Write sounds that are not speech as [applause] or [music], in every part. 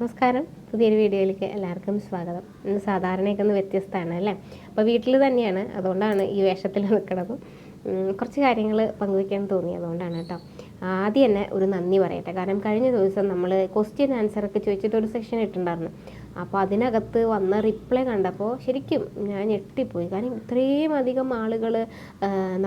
നമസ്കാരം. പുതിയൊരു വീഡിയോയിലേക്ക് എല്ലാവർക്കും സ്വാഗതം. ഇന്ന് സാധാരണയൊക്കെ ഒന്ന് വ്യത്യസ്തമാണ് അല്ലേ? അപ്പോൾ വീട്ടിൽ തന്നെയാണ്. അതുകൊണ്ടാണ് ഈ വേഷത്തിൽ നിൽക്കുന്നത്. കുറച്ച് കാര്യങ്ങൾ പങ്കുവയ്ക്കാൻ തോന്നി. അതുകൊണ്ടാണ് കേട്ടോ. ആദ്യം തന്നെ ഒരു നന്ദി പറയട്ടെ. കാരണം കഴിഞ്ഞ ദിവസം നമ്മൾ ക്വസ്റ്റ്യൻ ആൻസർ ഒക്കെ ചോദിച്ചിട്ട് ഒരു സെക്ഷൻ ഇട്ടുണ്ടായിരുന്നു അപ്പോൾ അതിനകത്ത് വന്ന റിപ്ലൈ കണ്ടപ്പോൾ ശരിക്കും ഞാൻ ഞെട്ടിപ്പോയി. കാരണം ഇത്രയും അധികം ആളുകൾ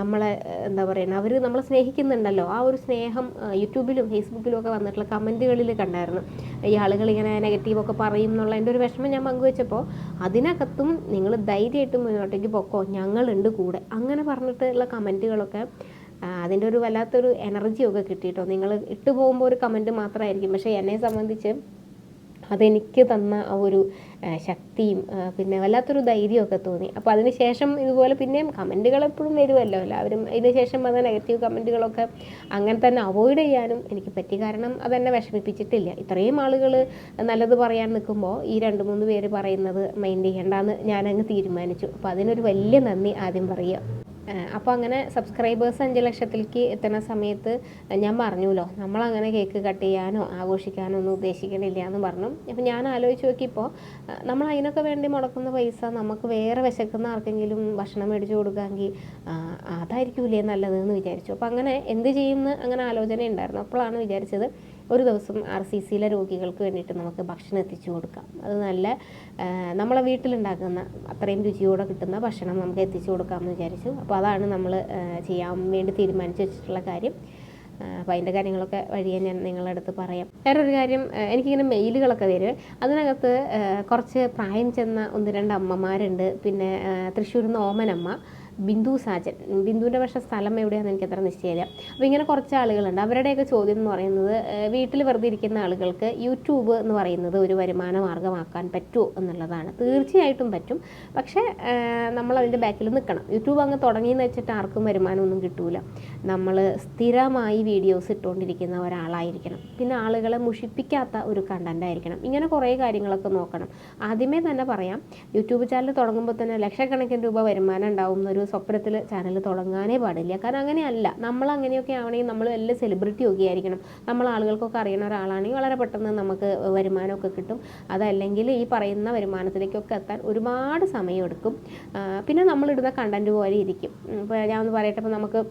നമ്മളെ എന്താ പറയുക അവർ നമ്മളെ സ്നേഹിക്കുന്നുണ്ടല്ലോ. ആ ഒരു സ്നേഹം യൂട്യൂബിലും ഫേസ്ബുക്കിലും ഒക്കെ വന്നിട്ടുള്ള കമന്റുകളിൽ കണ്ടായിരുന്നു. ഈ ആളുകൾ ഇങ്ങനെ നെഗറ്റീവൊക്കെ പറയും എന്നുള്ള എന്റെ ഒരു വിഷമം ഞാൻ പങ്കുവെച്ചപ്പോൾ അതിനകത്തും നിങ്ങൾ ധൈര്യമായിട്ട് മുന്നോട്ടേക്ക് പൊക്കോ. ഞങ്ങളുണ്ട് കൂടെ. അങ്ങനെ പറഞ്ഞിട്ടുള്ള കമന്റുകളൊക്കെ അതിന്റെ ഒരു വല്ലാത്തൊരു എനർജിയൊക്കെ കിട്ടിയിട്ടോ. നിങ്ങൾ ഇട്ട് പോകുമ്പോൾ ഒരു കമന്റ് മാത്രമായിരിക്കും പക്ഷേ എന്നെ സംബന്ധിച്ച് അതെനിക്ക് തന്ന ആ ഒരു ശക്തിയും പിന്നെ വല്ലാത്തൊരു ധൈര്യമൊക്കെ തോന്നി. അപ്പോൾ അതിന് ശേഷം ഇതുപോലെ പിന്നെയും കമന്റുകൾ എപ്പോഴും വരുമല്ലോ എല്ലാവരും ഇതിന് ശേഷം വന്ന നെഗറ്റീവ് കമന്റുകളൊക്കെ അങ്ങനെ തന്നെ അവോയ്ഡ് ചെയ്യാനും എനിക്ക് പറ്റി. കാരണം അതെന്നെ വിഷമിപ്പിച്ചിട്ടില്ല. ഇത്രയും ആളുകൾ നല്ലത് പറയാൻ നിൽക്കുമ്പോൾ ഈ രണ്ട് മൂന്ന് പേര് പറയുന്നത് മൈൻഡ് ചെയ്യേണ്ടെന്ന് ഞാനങ്ങ് തീരുമാനിച്ചു. അപ്പോൾ അതിനൊരു വലിയ നന്ദി ആദ്യം പറയുക. അപ്പോൾ അങ്ങനെ സബ്സ്ക്രൈബേഴ്സ് അഞ്ച് ലക്ഷത്തിലേക്ക് എത്തുന്ന സമയത്ത് ഞാൻ പറഞ്ഞല്ലോ നമ്മളങ്ങനെ കേക്ക് കട്ട് ചെയ്യാനോ ആഘോഷിക്കാനോ ഒന്നും ഉദ്ദേശിക്കണില്ല എന്ന് പറഞ്ഞു. അപ്പോൾ ഞാൻ ആലോചിച്ച് നോക്കിയപ്പോൾ നമ്മൾ അതിനൊക്കെ വേണ്ടി മുടക്കുന്ന പൈസ നമുക്ക് വേറെ വിശക്കുന്ന ആർക്കെങ്കിലും ഭക്ഷണം മേടിച്ചു കൊടുക്കാമെങ്കിൽ അതായിരിക്കൂലേ നല്ലതെന്ന് വിചാരിച്ചു. അപ്പോൾ അങ്ങനെ എന്ത് ചെയ്യുമെന്ന് അങ്ങനെ ആലോചന ഉണ്ടായിരുന്നു അപ്പോഴാണ് വിചാരിച്ചത് ഒരു ദിവസം ആർ സി സിയിലെ രോഗികൾക്ക് വേണ്ടിയിട്ട് നമുക്ക് ഭക്ഷണം എത്തിച്ചു കൊടുക്കാം. അത് നല്ല നമ്മളെ വീട്ടിലുണ്ടാക്കുന്ന അത്രയും രുചിയോടെ കിട്ടുന്ന ഭക്ഷണം നമുക്ക് എത്തിച്ചു കൊടുക്കാമെന്ന് വിചാരിച്ചു. അപ്പോൾ അതാണ് നമ്മൾ ചെയ്യാൻ വേണ്ടി തീരുമാനിച്ചു വെച്ചിട്ടുള്ള കാര്യം. അപ്പോൾ അതിന്റെ കാര്യങ്ങളൊക്കെ വഴിയെ ഞാൻ നിങ്ങളുടെ അടുത്ത് പറയാം. വേറൊരു കാര്യം എനിക്കിങ്ങനെ മെയിലുകളൊക്കെ വരും. അതിനകത്ത് കുറച്ച് പ്രായം ചെന്ന ഒന്ന് രണ്ട് അമ്മമാരുണ്ട്. പിന്നെ തൃശ്ശൂരിൽ നിന്ന് ഓമനമ്മ. ബിന്ദു സാജൻ. ബിന്ദുവിന്റെ പക്ഷേ സ്ഥലം എവിടെയാണെന്ന് എനിക്ക് അത്ര നിശ്ചയമില്ല. അപ്പോൾ ഇങ്ങനെ കുറച്ച് ആളുകളുണ്ട്. അവരുടെയൊക്കെ ചോദ്യം എന്ന് പറയുന്നത് വീട്ടിൽ വെറുതെ ഇരിക്കുന്ന ആളുകൾക്ക് യൂട്യൂബ് എന്ന് പറയുന്നത് ഒരു വരുമാന മാർഗമാക്കാൻ പറ്റുമോ എന്നുള്ളതാണ്. തീർച്ചയായിട്ടും പറ്റും. പക്ഷേ നമ്മൾ അതിന്റെ ബാക്കിൽ നിൽക്കണം. യൂട്യൂബ് അങ്ങ് തുടങ്ങിയെന്ന് വെച്ചിട്ട് ആർക്കും വരുമാനമൊന്നും കിട്ടൂല. നമ്മൾ സ്ഥിരമായി വീഡിയോസ് ഇട്ടുകൊണ്ടിരിക്കുന്ന ഒരാളായിരിക്കണം. പിന്നെ ആളുകളെ മുഷിപ്പിക്കാത്ത ഒരു കണ്ടന്റ് ആയിരിക്കണം. ഇങ്ങനെ കുറേ കാര്യങ്ങളൊക്കെ നോക്കണം. ആദ്യമേ തന്നെ പറയാം യൂട്യൂബ് ചാനൽ തുടങ്ങുമ്പോൾ തന്നെ ലക്ഷക്കണക്കിന് രൂപ വരുമാനം ഉണ്ടാവും എന്നൊരു സ്വപ്നത്തിൽ ചാനൽ തുടങ്ങാനേ പാടില്ല. കാരണം അങ്ങനെയല്ല. നമ്മൾ അങ്ങനെയൊക്കെ ആവണമെങ്കിൽ നമ്മൾ വലിയ സെലിബ്രിറ്റി ഒക്കെ ആയിരിക്കണം. നമ്മൾ ആളുകൾക്കൊക്കെ അറിയുന്ന ഒരാളാണെങ്കിൽ വളരെ പെട്ടെന്ന് നമുക്ക് വരുമാനമൊക്കെ കിട്ടും. അതല്ലെങ്കിൽ ഈ പറയുന്ന വരുമാനത്തിലേക്കൊക്കെ എത്താൻ ഒരുപാട് സമയമെടുക്കും. പിന്നെ നമ്മളിടുന്ന കണ്ടന്റ് പോലെ ഇരിക്കും. ഇപ്പോൾ ഞാൻ ഒന്ന് പറയട്ടെ. ഇപ്പോൾ നമുക്ക്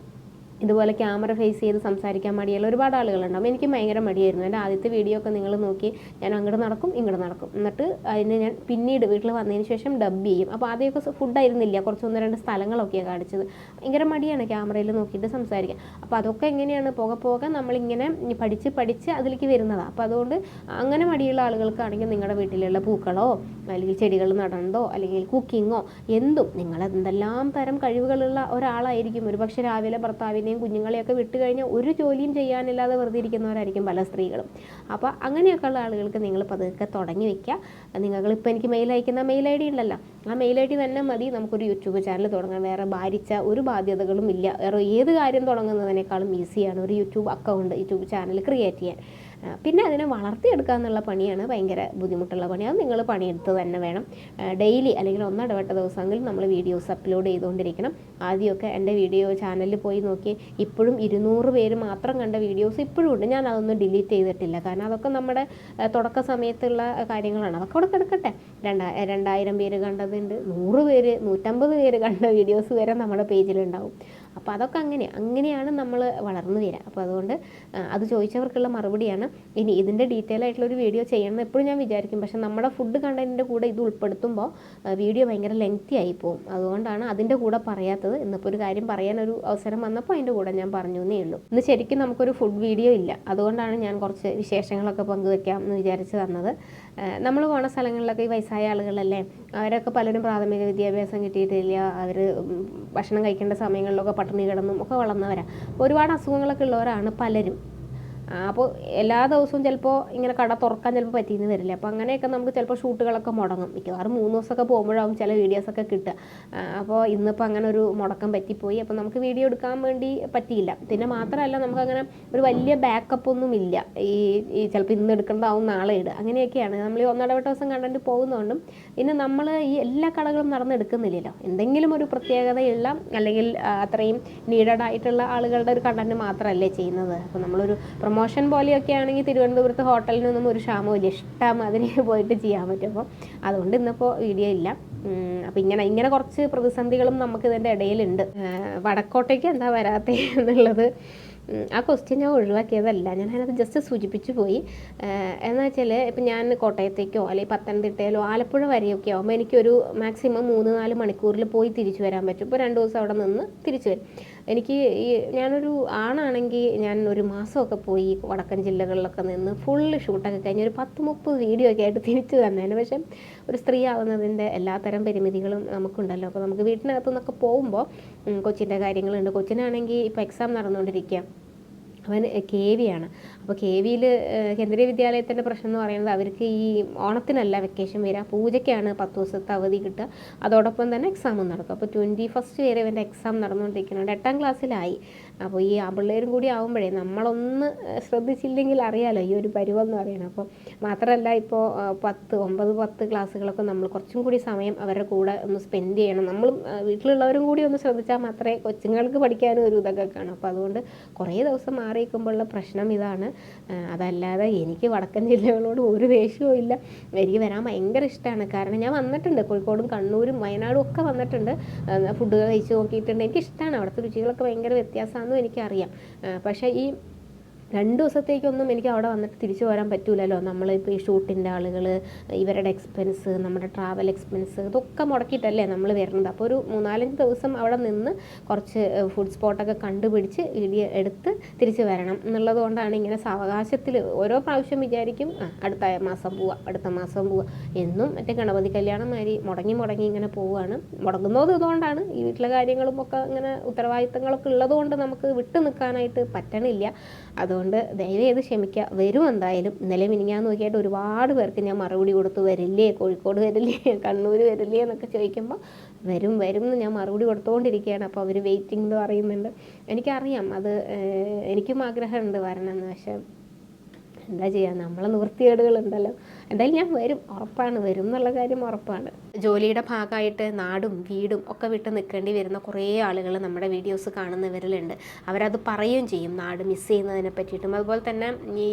ഇതുപോലെ ക്യാമറ ഫേസ് ചെയ്ത് സംസാരിക്കാൻ മടിയുള്ള ഒരുപാട് ആളുകളുണ്ടാവും എനിക്ക് ഭയങ്കര മടിയായിരുന്നു. എന്റെ ആദ്യത്തെ വീഡിയോ ഒക്കെ നിങ്ങൾ നോക്കി ഞാൻ അങ്ങോട്ട് നടക്കും ഇങ്ങോട്ട് നടക്കും. എന്നിട്ട് അതിനെ ഞാൻ പിന്നീട് വീട്ടിൽ വന്നതിന് ശേഷം ഡബ് ചെയ്യും. അപ്പോൾ ആദ്യമൊക്കെ ഫുഡായിരുന്നില്ല കുറച്ച് ഒന്ന് രണ്ട് സ്ഥലങ്ങളൊക്കെയാണ് കാണിച്ചത്. ഭയങ്കര മടിയാണ് ക്യാമറയിൽ നോക്കിയിട്ട് സംസാരിക്കാൻ. അപ്പോൾ അതൊക്കെ എങ്ങനെയാണ് പോകെ പോകെ നമ്മളിങ്ങനെ പഠിച്ച് പഠിച്ച് അതിലേക്ക് വരുന്നതാണ് അപ്പോൾ അതുകൊണ്ട് അങ്ങനെ മടിയുള്ള ആളുകൾക്കാണെങ്കിൽ നിങ്ങളുടെ വീട്ടിലുള്ള പൂക്കളോ അല്ലെങ്കിൽ ചെടികൾ നടണ്ടോ അല്ലെങ്കിൽ കുക്കിങ്ങോ എന്തും നിങ്ങൾ എന്തെല്ലാം തരം കഴിവുകളുള്ള ഒരാളായിരിക്കും. ഒരു പക്ഷേ രാവിലെ ഭർത്താവിനെയും കുഞ്ഞുങ്ങളെയൊക്കെ വിട്ട് കഴിഞ്ഞാൽ ഒരു ജോലിയും ചെയ്യാനില്ലാതെ വെറുതെ ഇരിക്കുന്നവരായിരിക്കും പല സ്ത്രീകളും. അപ്പോൾ അങ്ങനെയൊക്കെ ഉള്ള ആളുകൾക്ക് നിങ്ങൾ പതുക്കെ തുടങ്ങി വെക്കുക. നിങ്ങളിപ്പോൾ എനിക്ക് മെയിൽ അയക്കുന്ന മെയിൽ ഐ ഡി ഉണ്ടല്ലോ. ആ മെയിൽ ഐ ഡി തന്നെ മതി. നമുക്കൊരു യൂട്യൂബ് ചാനൽ തുടങ്ങാൻ വേറെ ഭാരിച്ച ഒരു ബാധ്യതകളും ഇല്ല. വേറെ ഏത് കാര്യം തുടങ്ങുന്നതിനേക്കാളും ഈസിയാണ് ഒരു YouTube account YouTube channel create ചെയ്യാൻ. പിന്നെ അതിനെ വളർത്തിയെടുക്കുക എന്നുള്ള പണിയാണ് ഭയങ്കര ബുദ്ധിമുട്ടുള്ള പണി. അത് നിങ്ങൾ പണിയെടുത്ത് തന്നെ വേണം. ഡെയിലി അല്ലെങ്കിൽ ഒന്നിടവട്ട ദിവസമെങ്കിലും നമ്മൾ വീഡിയോസ് അപ്ലോഡ് ചെയ്തുകൊണ്ടിരിക്കണം. ആദ്യമൊക്കെ എന്റെ വീഡിയോ ചാനലിൽ പോയി നോക്കി. ഇപ്പോഴും ഇരുന്നൂറ് പേര് മാത്രം കണ്ട വീഡിയോസ് ഇപ്പോഴും ഉണ്ട്. ഞാൻ അതൊന്നും ഡിലീറ്റ് ചെയ്തിട്ടില്ല. കാരണം അതൊക്കെ നമ്മുടെ തുടക്ക സമയത്തുള്ള കാര്യങ്ങളാണ്. അതൊക്കെ അവിടെ കിടക്കട്ടെ. രണ്ടാ രണ്ടായിരം പേര് കണ്ടതുണ്ട്. നൂറ് പേര് നൂറ്റമ്പത് പേര് കണ്ട വീഡിയോസ് വരെ നമ്മുടെ പേജിലുണ്ടാവും. അപ്പോൾ അതൊക്കെ അങ്ങനെ അങ്ങനെയാണ് നമ്മൾ വളർന്നു വരിക. അപ്പോൾ അതുകൊണ്ട് അത് ചോദിച്ചവർക്കുള്ള മറുപടിയാണ്. ഇനി ഇതിന്റെ ഡീറ്റെയിൽ ആയിട്ടുള്ള ഒരു വീഡിയോ ചെയ്യണം എപ്പോഴും ഞാൻ വിചാരിക്കും. പക്ഷേ നമ്മുടെ ഫുഡ് കണ്ടന്റിന്റെ കൂടെ ഇത് ഉൾപ്പെടുത്തുമ്പോൾ വീഡിയോ ഭയങ്കര ലെങ്തി ആയി പോകും. അതുകൊണ്ടാണ് അതിന്റെ കൂടെ പറയാത്തത്. ഇന്നിപ്പോൾ ഒരു കാര്യം പറയാനൊരു അവസരം വന്നപ്പോൾ അതിന്റെ കൂടെ ഞാൻ പറഞ്ഞു എന്നേ ഉള്ളൂ. ഇന്ന് ശരിക്കും നമുക്കൊരു ഫുഡ് വീഡിയോ ഇല്ല. അതുകൊണ്ടാണ് ഞാൻ കുറച്ച് വിശേഷങ്ങളൊക്കെ പങ്കുവെക്കാം എന്ന് വിചാരിച്ച് തന്നത്. നമ്മൾ പോണ സ്ഥലങ്ങളിലൊക്കെ ഈ വയസ്സായ ആളുകളല്ലേ അവരൊക്കെ പലരും പ്രാഥമിക വിദ്യാഭ്യാസം കിട്ടിയിട്ടില്ല. അവർ ഭക്ഷണം കഴിക്കേണ്ട സമയങ്ങളിലൊക്കെ പട്ടിണി കിടന്നും ഒക്കെ വളർന്നവരാണ് ഒരുപാട് അസുഖങ്ങളൊക്കെ ഉള്ളവരാണ് പലരും. അപ്പോൾ എല്ലാ ദിവസവും ചിലപ്പോൾ ഇങ്ങനെ കട തുറക്കാൻ ചിലപ്പോൾ പറ്റിയെന്ന് വരില്ല. അപ്പോൾ അങ്ങനെയൊക്കെ നമുക്ക് ചിലപ്പോൾ ഷൂട്ടുകളൊക്കെ മുടങ്ങും. മിക്കവാറും മൂന്ന് ദിവസമൊക്കെ പോകുമ്പോഴാവും ചില വീഡിയോസൊക്കെ കിട്ടുക. അപ്പോൾ ഇന്നിപ്പോൾ അങ്ങനെ ഒരു മുടക്കം പറ്റിപ്പോയി. അപ്പോൾ നമുക്ക് വീഡിയോ എടുക്കാൻ വേണ്ടി പറ്റിയില്ല. പിന്നെ മാത്രമല്ല നമുക്കങ്ങനെ ഒരു വലിയ ബാക്കപ്പ് ഒന്നും ഇല്ല. ഈ ഈ ചിലപ്പോൾ ഇന്ന് എടുക്കേണ്ടതാവും നാളെ ഇടുക. അങ്ങനെയൊക്കെയാണ്. നമ്മൾ ഈ ഒന്നിടവിട്ട ദിവസം കണ്ടന്റ് പോകുന്നതുകൊണ്ടും പിന്നെ നമ്മൾ ഈ എല്ലാ കടകളും നടന്നെടുക്കുന്നില്ലല്ലോ. എന്തെങ്കിലും ഒരു പ്രത്യേകതയുള്ള അല്ലെങ്കിൽ അത്രയും നീഡഡ് ആയിട്ടുള്ള ആളുകളുടെ ഒരു കണ്ടന്റ് മാത്രമല്ലേ ചെയ്യുന്നത്. അപ്പോൾ നമ്മളൊരു പ്രൊമോ പ്രൊമോഷൻ പോലെയൊക്കെ ആണെങ്കിൽ തിരുവനന്തപുരത്ത് ഹോട്ടലിൽ നിന്നും ഒരു ക്ഷാമവും ഇല്ല ഇഷ്ടമാതിരി [laughs] പോയിട്ട് ചെയ്യാൻ പറ്റും. അപ്പോൾ അതുകൊണ്ട് ഇന്നിപ്പോൾ വീഡിയോ ഇല്ല. അപ്പം ഇങ്ങനെ ഇങ്ങനെ കുറച്ച് പ്രതിസന്ധികളും നമുക്ക് ഇതിന്റെ ഇടയിലുണ്ട്. വടക്കോട്ടേക്ക് എന്താ വരാത്തേ [laughs] എന്നുള്ളത് ആ ക്വസ്റ്റ്യൻ ഞാൻ ഒഴിവാക്കിയതല്ല. ഞാൻ അതിനകത്ത് ജസ്റ്റ് സൂചിപ്പിച്ചു പോയി. എന്ന് വെച്ചാൽ ഇപ്പം ഞാൻ കോട്ടയത്തേക്കോ അല്ലെങ്കിൽ പത്തനംതിട്ടയിലോ ആലപ്പുഴ വരെയൊക്കെ ആകുമ്പോൾ എനിക്കൊരു മാക്സിമം മൂന്ന് നാല് മണിക്കൂറിൽ പോയി തിരിച്ചു വരാൻ പറ്റും. ഇപ്പോൾ രണ്ട് ദിവസം അവിടെ നിന്ന് തിരിച്ചു വരും. എനിക്ക് ഈ ഞാനൊരു ആണാണെങ്കിൽ ഞാൻ ഒരു മാസമൊക്കെ പോയി വടക്കൻ ജില്ലകളിലൊക്കെ നിന്ന് ഫുള്ള് ഷൂട്ടൊക്കെ കഴിഞ്ഞ് ഒരു പത്ത് മുപ്പത് വീഡിയോ ഒക്കെ ആയിട്ട് തിരിച്ചു തന്നേനെ പക്ഷേ ഒരു സ്ത്രീ ആവുന്നതിന്റെ എല്ലാത്തരം പരിമിതികളും നമുക്കുണ്ടല്ലോ. അപ്പോൾ നമുക്ക് വീട്ടിനകത്തു നിന്നൊക്കെ പോകുമ്പോൾ കൊച്ചിന്റെ കാര്യങ്ങളുണ്ട്. കൊച്ചിനാണെങ്കിൽ ഇപ്പോൾ എക്സാം നടന്നുകൊണ്ടിരിക്കുക അവൻ കെ വി ആണ് അപ്പോൾ കെ വിയിൽ കേന്ദ്രീയ വിദ്യാലയത്തിന്റെ പ്രശ്നം എന്ന് പറയുന്നത് അവർക്ക് ഈ ഓണത്തിനല്ല വെക്കേഷൻ വരിക. പൂജയ്ക്കാണ് പത്ത് ദിവസത്തെ അവധി കിട്ടുക. അതോടൊപ്പം തന്നെ എക്സാമും നടക്കും. അപ്പോൾ ട്വന്റി ഫസ്റ്റ് വരെ ഇവന്റെ എക്സാം നടന്നുകൊണ്ടിരിക്കുന്നുണ്ട്. എട്ടാം ക്ലാസ്സിലായി. അപ്പോൾ ഈ പിള്ളേരും കൂടി ആകുമ്പോഴേ നമ്മളൊന്ന് ശ്രദ്ധിച്ചില്ലെങ്കിൽ അറിയാലോ ഈ ഒരു പരുവം എന്ന് പറയുന്നത്. അപ്പോൾ മാത്രമല്ല ഇപ്പോൾ ആ, പത്ത് ഒമ്പത് പത്ത് ക്ലാസ്സുകളൊക്കെ നമ്മൾ കുറച്ചും കൂടി സമയം അവരുടെ കൂടെ ഒന്ന് സ്പെൻഡ് ചെയ്യണം. നമ്മൾ വീട്ടിലുള്ളവരും കൂടി ഒന്ന് ശ്രദ്ധിച്ചാൽ മാത്രമേ കൊച്ചുങ്ങൾക്ക് പഠിക്കാനും ഒരു ഇതൊക്കെ കാണും. അപ്പോൾ അതുകൊണ്ട് കുറേ ദിവസം മാറി നിൽക്കുമ്പോഴുള്ള പ്രശ്നം ഇതാണ്. അതല്ലാതെ എനിക്ക് വടക്കൻ ജില്ലകളോട് ഒരു ദേഷ്യവും ഇല്ല. എനിക്ക് വരാൻ ഭയങ്കര ഇഷ്ടമാണ് കാരണം ഞാൻ വന്നിട്ടുണ്ട്. കോഴിക്കോടും കണ്ണൂരും വയനാടും ഒക്കെ വന്നിട്ടുണ്ട്. ഫുഡ് കഴിച്ച് നോക്കിയിട്ടുണ്ട്. എനിക്ക് ഇഷ്ടമാണ് അവിടുത്തെ രുചികളൊക്കെ ഭയങ്കര വ്യത്യാസമാണെന്നും എനിക്കറിയാം. പക്ഷേ ഈ രണ്ട് ദിവസത്തേക്കൊന്നും എനിക്ക് അവിടെ വന്നിട്ട് തിരിച്ചു വരാൻ പറ്റൂലല്ലോ. നമ്മളിപ്പോൾ ഈ ഷൂട്ടിന്റെ ആളുകൾ ഇവരുടെ എക്സ്പെൻസ് നമ്മുടെ ട്രാവൽ എക്സ്പെൻസ് ഇതൊക്കെ മുടക്കിയിട്ടല്ലേ നമ്മൾ വരുന്നത്. അപ്പോൾ ഒരു മൂന്നാലഞ്ച് ദിവസം അവിടെ നിന്ന് കുറച്ച് ഫുഡ് സ്പോട്ടൊക്കെ കണ്ടുപിടിച്ച് വീഡിയോ എടുത്ത് തിരിച്ചു വരണം. എന്നുള്ളത് കൊണ്ടാണ് ഇങ്ങനെ സാവകാശത്തിൽ ഓരോ പ്രാവശ്യം വിചാരിക്കും അടുത്ത മാസം പോവാം അടുത്ത മാസം പോവാം. എന്നും മറ്റേ ഗണപതി കല്യാണം മാതിരി മുടങ്ങി മുടങ്ങി ഇങ്ങനെ പോവുകയാണ് മുടങ്ങുന്നത് ഇതുകൊണ്ടാണ്. ഈ വീട്ടിലെ കാര്യങ്ങളും ഒക്കെ ഇങ്ങനെ ഉത്തരവാദിത്തങ്ങളൊക്കെ ഉള്ളതുകൊണ്ട് നമുക്ക് വിട്ടു നിൽക്കാനായിട്ട് പറ്റണില്ല. അതുകൊണ്ട് ദയവ് ചെയ്ത് ക്ഷമിക്കുക വരും എന്തായാലും. ഇന്നലെ മിനിങ്ങാന്ന് നോക്കിയിട്ട് ഒരുപാട് പേർക്ക് ഞാൻ മറുപടി കൊടുത്തു. വരില്ലേ? കോഴിക്കോട് വരില്ലേ? [laughs] കണ്ണൂർ വരില്ലേ? എന്നൊക്കെ ചോദിക്കുമ്പോൾ വരും വരും എന്ന് ഞാൻ മറുപടി കൊടുത്തുകൊണ്ടിരിക്കുകയാണ് അപ്പോൾ അവർ വെയിറ്റിംഗ് എന്ന് പറയുന്നുണ്ട്. എനിക്കറിയാം. അത് എനിക്കും ആഗ്രഹമുണ്ട് വരണമെന്ന്. പക്ഷേ എന്താ ചെയ്യുക നമ്മളെ നിവൃത്തികേടുകളുണ്ടല്ലോ എന്തായാലും ഞാൻ വരും. ഉറപ്പാണ്. വരും എന്നുള്ള കാര്യം ഉറപ്പാണ്. ജോലിയുടെ ഭാഗമായിട്ട് നാടും വീടും ഒക്കെ വിട്ട് നിൽക്കേണ്ടി വരുന്ന കുറേ ആളുകൾ നമ്മുടെ വീഡിയോസ് കാണുന്നവരിലുണ്ട് അവരത് പറയുകയും ചെയ്യും. നാട് മിസ് ചെയ്യുന്നതിനെ പറ്റിയിട്ടും. അതുപോലെ തന്നെ ഈ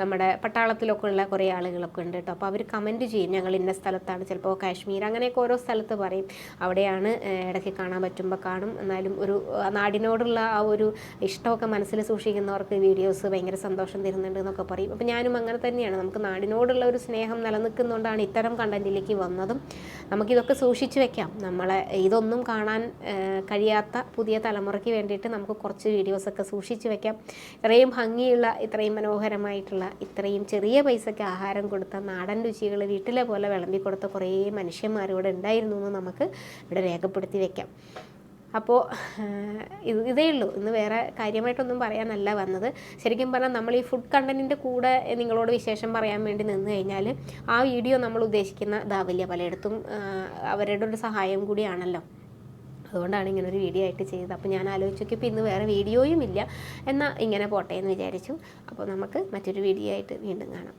നമ്മുടെ പട്ടാളത്തിലൊക്കെ ഉള്ള കുറേ ആളുകളൊക്കെ ഉണ്ട് കേട്ടോ. അപ്പോൾ അവർ കമന്റ് ചെയ്യും. ഞങ്ങൾ ഇന്ന സ്ഥലത്താണ്. ചിലപ്പോൾ കാശ്മീർ അങ്ങനെയൊക്കെ ഓരോ സ്ഥലത്ത് പറയും. അവിടെയാണ് ഇടയ്ക്ക് കാണാൻ പറ്റുമ്പോൾ കാണും. എന്നാലും ഒരു നാടിനോടുള്ള ആ ഒരു ഇഷ്ടമൊക്കെ മനസ്സിൽ സൂക്ഷിക്കുന്നവർക്ക് വീഡിയോസ് ഭയങ്കര സന്തോഷം തരുന്നുണ്ട് എന്നൊക്കെ പറയും. അപ്പോൾ ഞാനും അങ്ങനെ തന്നെയാണ്. നമുക്ക് നാടിനോടുള്ള ഒരു സ്നേഹം നിലനിൽക്കുന്നതുകൊണ്ടാണ് ഇത്തരം കണ്ടന്റിലേക്ക് വന്നതും. നമുക്കിതൊക്കെ സൂക്ഷിച്ചു വെക്കാം. നമ്മളെ ഇതൊന്നും കാണാൻ കഴിയാത്ത പുതിയ തലമുറയ്ക്ക് വേണ്ടിയിട്ട് നമുക്ക് കുറച്ച് വീഡിയോസൊക്കെ സൂക്ഷിച്ചു വെക്കാം. ഇത്രയും ഭംഗിയുള്ള ഇത്രയും മനോഹരമായിട്ടുള്ള ഇത്രയും ചെറിയ പൈസയ്ക്ക് ആഹാരം കൊടുത്ത നാടൻ രുചികൾ വീട്ടിലെ പോലെ വിളമ്പി കൊടുത്ത കുറേ മനുഷ്യന്മാരിവിടെ ഉണ്ടായിരുന്നു എന്ന് നമുക്ക് ഇവിടെ രേഖപ്പെടുത്തി വെക്കാം. അപ്പോൾ ഇത് ഇതേ ഉള്ളൂ. ഇന്ന് വേറെ കാര്യമായിട്ടൊന്നും പറയാനല്ല വന്നത്. ശരിക്കും പറഞ്ഞാൽ നമ്മൾ ഈ ഫുഡ് കണ്ടന്റിന്റെ കൂടെ നിങ്ങളോട് വിശേഷം പറയാൻ വേണ്ടി നിന്ന് കഴിഞ്ഞാൽ ആ വീഡിയോ നമ്മൾ ഉദ്ദേശിക്കുന്ന ഇതാവില്ല പലയിടത്തും അവരുടെ ഒരു സഹായം കൂടിയാണല്ലോ. അതുകൊണ്ടാണ് ഇങ്ങനെ ഒരു വീഡിയോ ആയിട്ട് ചെയ്തത്. അപ്പോൾ ഞാൻ ആലോചിച്ചു ഇപ്പോൾ ഇന്ന് വേറെ വീഡിയോയും ഇല്ല. എന്നാൽ ഇങ്ങനെ പോട്ടെ എന്ന് വിചാരിച്ചു. അപ്പോൾ നമുക്ക് മറ്റൊരു വീഡിയോ ആയിട്ട് വീണ്ടും കാണാം.